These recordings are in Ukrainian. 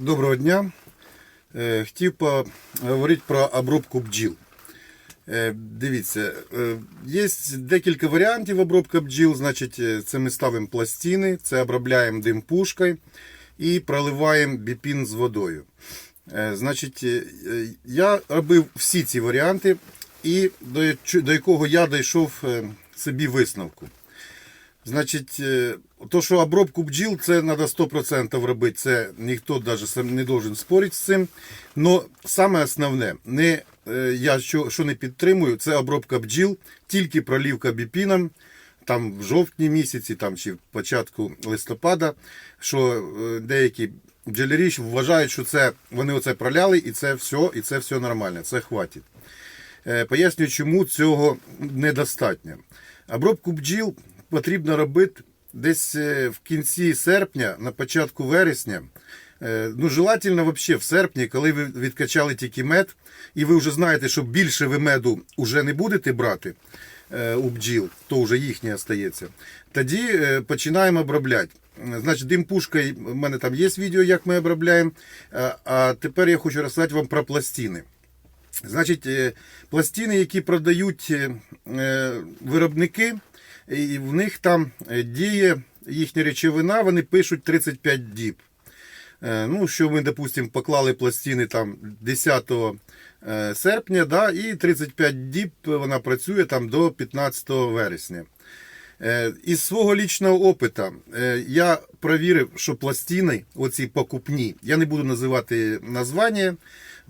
Доброго дня. Е, Хотів поговорити про обробку бджіл. Е, Дивіться, е, є декілька варіантів обробки бджіл. Значить, це ми ставимо пластини, це обробляємо дим пушкою і проливаємо біпін з водою. Значить, я робив всі ці варіанти, і до, якого я дійшов собі висновку. Значить, е, то, що обробку бджіл, це треба 100% робити. Це ніхто навіть не должен спорити з цим. Но саме основне, не, е, я що, що не підтримую, це обробка бджіл, тільки пролівка біпіном, там в жовтні місяці, там чи в початку листопада, що е, деякі бджолярі вважають, що це вони оце проляли, і це все, і це все нормально, це хватить. Пояснюю, чому цього недостатньо. Обробку бджіл потрібно робити десь е, в кінці серпня, на початку вересня. Е, Ну, желательно вообще в серпні, коли ви відкачали тільки мед, і ви вже знаєте, що більше ви меду вже не будете брати е, у бджіл, то вже їхнє остається. Тоді починаємо обробляти. Значить, дим пушкою, в мене там є відео, як ми обробляємо. А тепер я хочу розказати вам про пластини. Значить, пластини, які продають виробники, і в них там е, діє їхня речовина, вони пишуть 35 діб. Е, Ну, що ми, допустимо, поклали пластини там 10 е, серпня, да, і 35 діб вона працює там до 15 вересня. Із свого лічного опиту е, я провірив, що пластини, оці покупні, я не буду називати названня,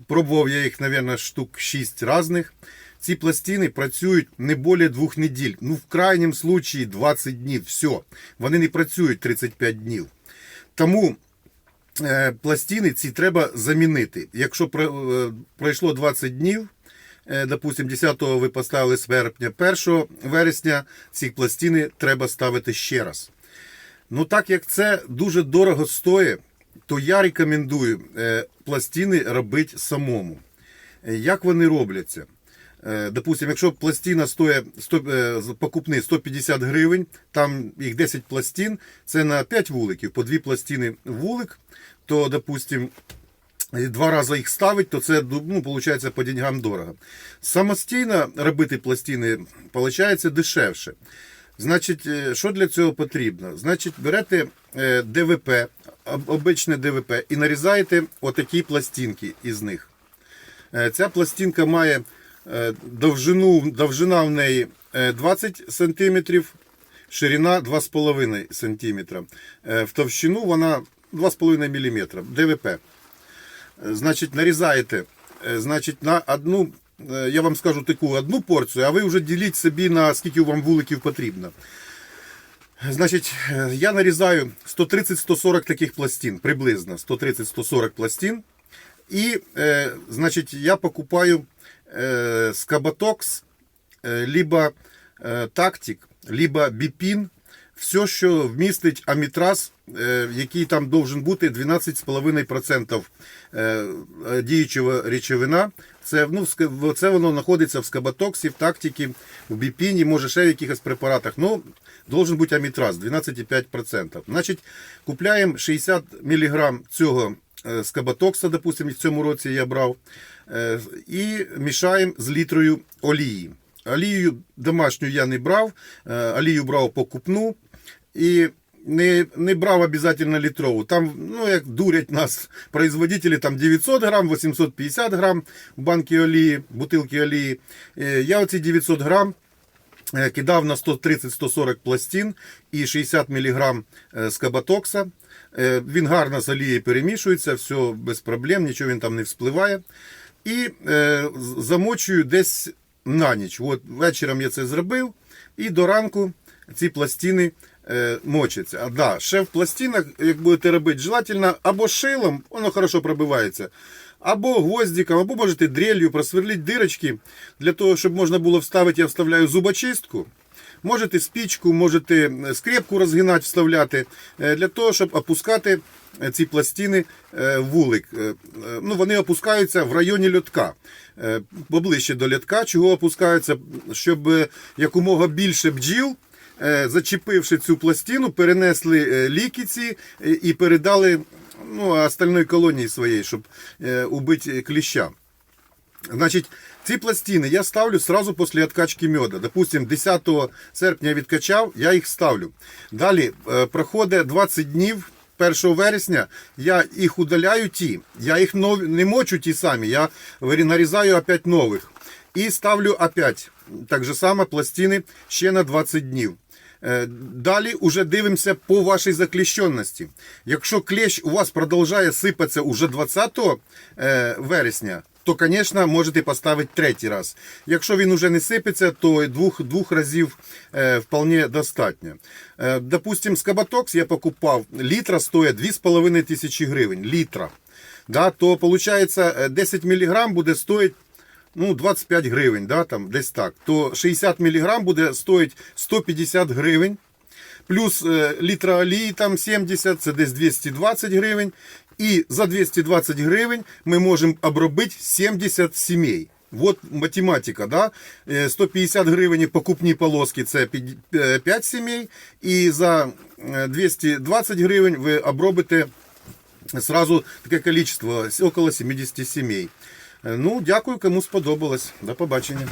пробував я їх, мабуть, штук 6 різних. Ці пластини працюють не більше двох неділь. Ну, в крайньому случаї 20 днів. Все. Вони не працюють 35 днів. Тому е, пластини ці треба замінити. Якщо е, пройшло 20 днів, е, допустим, 10-го ви поставили з серпня, 1 вересня ці пластини треба ставити ще раз. Ну так як це дуже дорого стоїть, то я рекомендую пластини робити самому. Як вони робляться? Е, Допустим, якщо пластина стоїть 100, е, покупний 150 гривень, там їх 10 пластин, це на 5 вуликів, по 2 пластини вулик, то, допустим, два рази їх ставить, то це ну, виходить, по деньгам дорого. Самостійно робити пластини виходить дешевше. Значить, е, що для цього потрібно? Значить, берете ДВП, обичне ДВП, і нарізаєте отакі пластинки із них. Ця пластинка має довжину, довжина в неї е, 20 см, ширина 2,5 см. Е, В товщину вона 2,5 мм. ДВП. Е, Значить, нарізаєте е, значить, на одну, е, я вам скажу таку одну порцію, а ви вже діліть собі на скільки вам вуликів потрібно. Значить, е, я нарізаю 130-140 таких пластин, приблизно 130-140 пластин. І, е, значить, я покупаю е, скаботокс, е, либо е, тактик, либо біпін, все, що вмістить амітраз, е, який там должен бути 12,5% е, е, діючого речовина. Це, ну, це воно знаходиться в скаботоксі, в тактиці, в біпіні, може ще в якихось препаратах. Ну, должен бути амітраз 12,5%. Значить, купляємо 60 мг цього е, скаботокса, допустим, в цьому році я брав, е, і мішаємо з літрою олії. Олію домашню я не брав, е, олію брав покупну і не, не брав обов'язково літрову. Там, ну, як дурять нас производителі, там 900 грам, 850 грам банки олії, бутилки олії. Я оці 900 грам кидав на 130-140 пластин і 60 мг скабатокса. Е, Він гарно з олією перемішується, все без проблем, нічого він там не вспливає. І е, замочую десь на ніч. От вечором я це зробив, і до ранку ці пластини е, мочаться. А да, ще в пластинах, як будете робити, желательно або шилом, воно хорошо пробивається, або гвоздиком, або можете дрелью просверлити дирочки для того, щоб можна було вставити, я вставляю зубочистку. Можете спічку, можете скрепку розгинати, вставляти, е, для того, щоб опускати е, ці пластини в вулик. Е, е, Ну, вони опускаються в районі льотка, поближче до льотка, чого опускаються, щоб якомога більше бджіл зачепивши цю пластину, перенесли ліки ці е, і передали ну, остальної колонії своєї, щоб е, убити кліща. Значить, ці пластини я ставлю сразу після відкачки меда. Допустим, 10 серпня я відкачав, я їх ставлю. Далі е, проходить 20 днів. 1 вересня я їх удаляю ті, я їх не мочу ті самі, я нарізаю опять нових. І ставлю опять так же само пластини ще на 20 днів. Е, Далі уже дивимося по вашій закліщеності. Якщо клещ у вас продовжує сипатися уже 20 е, вересня, то, звісно, можете поставити третій раз. Якщо він уже не сипеться, то двох, двох разів е, вполне достатньо. Е, допустим, скабатокс я покупав, літра стоїть 2,5 тисячі гривень. Літра. Да, то виходить 10 мг буде стоїть ну, 25 гривень, да, там, десь так, то 60 мг буде стоїть 150 гривень. Плюс е, літра олії там 70, це десь 220 гривень. І за 220 гривень ми можемо обробити 70 сімей. Вот математика, да? Е, 150 гривень покупні полоски це 5 сімей. І за е, 220 гривень ви обробите сразу таке количество, около 70 сімей. Е, Ну, дякую, кому сподобалось. До побачення.